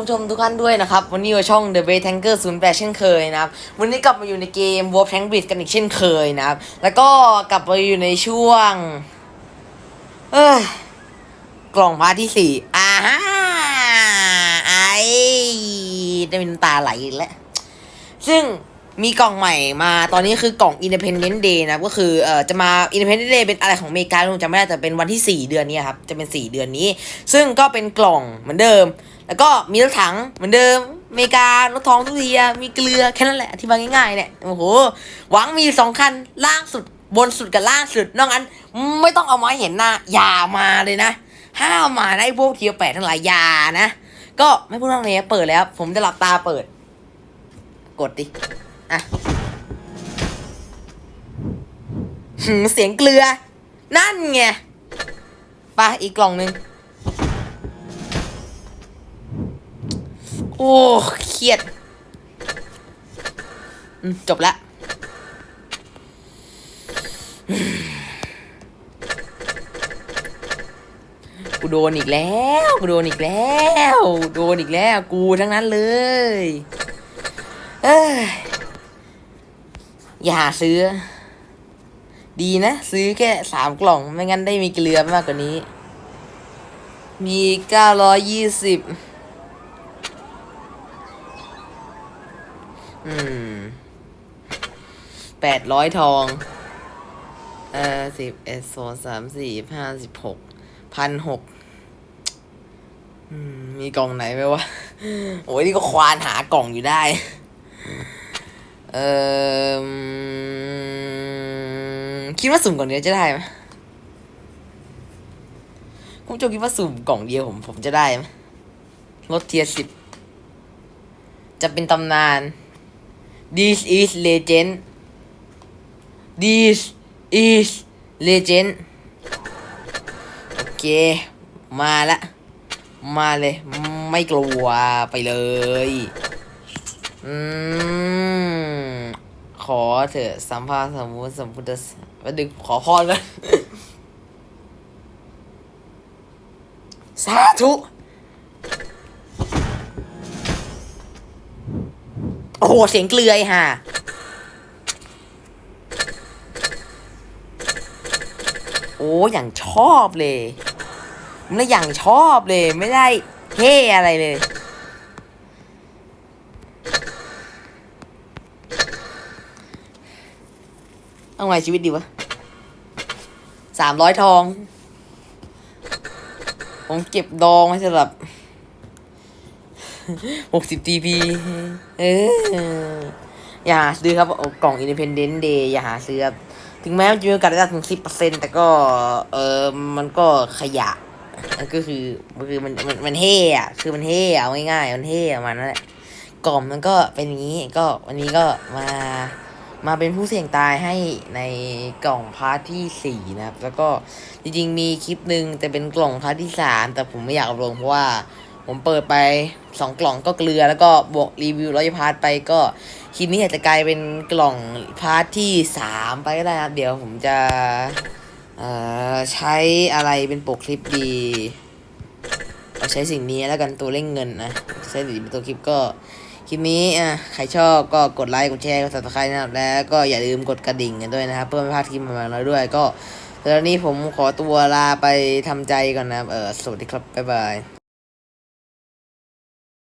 ผู้ชมทุกท่านด้วยนะครับ วันนี้อยู่ช่อง The Way Tanker 08 เช่นเคยนะครับ วันนี้กลับมาอยู่ในเกม Warp Tank Bridge กันอีกเช่นเคยนะครับ แล้วก็กลับมาอยู่ในช่วง เอ้ยกล่องพาร์ทที่สี่อ่าฮะไอ้ได้เป็นำตาไหลอีกแล้ว ซึ่งมีกล่องใหม่มาตอนนี้คือกล่อง Independent Day นะก็คือเอ่อจะมา Independent Day เป็นอะไรของอเมริกาผมจำไม่ได้แต่เป็นวันที่ 4 เดือนนี้ครับ จะเป็น 4 เดือนนี้ ซึ่งก็เป็นกล่องเหมือนเดิม แล้วก็มีรถถังเหมือนเดิมอเมริการถทองทุกทีอะมีเกลือแค่นั้นแหละอธิบายง่ายๆเนี่ยโอ้โหหวังมีสองคันล่างสุดบนสุดกับล่างสุด นอกนั้น ไม่ต้องเอามาให้เห็นหน้าอย่ามาเลยนะห้ามมาได้พวกเทียแปดทั้งหลายอย่านะ ก็ไม่พูดเรื่องนี้เปิดแล้ว ผมจะหลับตาเปิด กดดิอะหืมเสียงเกลือ นั่นไงไปอีกกล่องหนึ่ง โอ้เครียดจบละกูโดนอีกแล้วกูโดนอีกแล้วโดนอีกแล้ว กูทั้งนั้นเลย เอ้ยอย่าหาซื้อ ดีนะ ซื้อแค่สามกล่องไม่งั้นได้มีเกลือมากกว่านี้ มีเก้าร้อยยี่สิบ อืมแปดร้อยทอง เอ่อสิบเอ็ดสองสามสี่ห้าสิบหกพันหกอืมมีกล่องไหนไหมวะ โอ้ยนี่ก็ควานหากล่องอยู่ได้ เออคิดว่าสุ่มกล่องเดียวจะได้ไหมคุณผู้ชมคิดว่าสุ่มกล่องเดียวผมผมจะได้ไหมลดเทียสิบ จะเป็นตำนาน This is legend This is legend โอเค มาละ มาเลย ไม่กลัวไปเลย อืม ขอเถอะสัมภาษณ์สมมุติสมพุทธสวันดึงขอพรกันสาธุ โอ้โหเสียงเกลือยฮะโอ้อย่างชอบเลยไม่อย่างชอบเลย ไม่ได้เท่อะไรเลย เอาไงชีวิตดีวะสามร้อยทอง ผมเก็บดองไว้สำหรับ หกสิบ TP เอออย่าหาซื้อครับเอากล่อง Independent Day อย่าหาซื้อครับถึงแม้มันจะมีโอกาสได้ถึงสิบเปอร์เซ็นต์แต่ก็ เออมันก็ขยะก็คือมันคือมันมันมันเฮ่อะคือมันเฮ่อะเอาง่ายๆมันเฮ่อะมันนั่นแหละกล่องมันก็เป็นอย่างนี้ก็วันนี้ก็มามาเป็นผู้เสี่ยงตายให้ในกล่องพาร์ทที่สี่นะครับ แล้วก็จริงๆมีคลิปหนึ่งแต่เป็นกล่องพาร์ทที่สามแต่ผมไม่อยากลงเพราะว่า ผมเปิดไปสองกล่องก็เกลือแล้วก็บวกรีวิวร้อยพาร์ทไปก็คลิปนี้อาจจะกลายเป็นกล่องพาร์ทที่สามไปก็ได้นะครับ เดี๋ยวผมจะใช้อะไรเป็นปกคลิปดีเอาใช้สิ่งนี้แล้วกันตัวเร่งเงินนะใช้สิ่งเป็นตัวคลิปก็คลิปนี้อะใครชอบก็กดไลค์กดแชร์กด subscribe นะครับแล้วก็อย่าลืมกดกระดิ่งกันด้วยนะครับเพื่อไม่พลาดคลิปใหม่ๆเราด้วยก็ตอนนี้ผมขอตัวลาไปทำใจก่อนนะครับเออสวัสดีครับบ๊ายบาย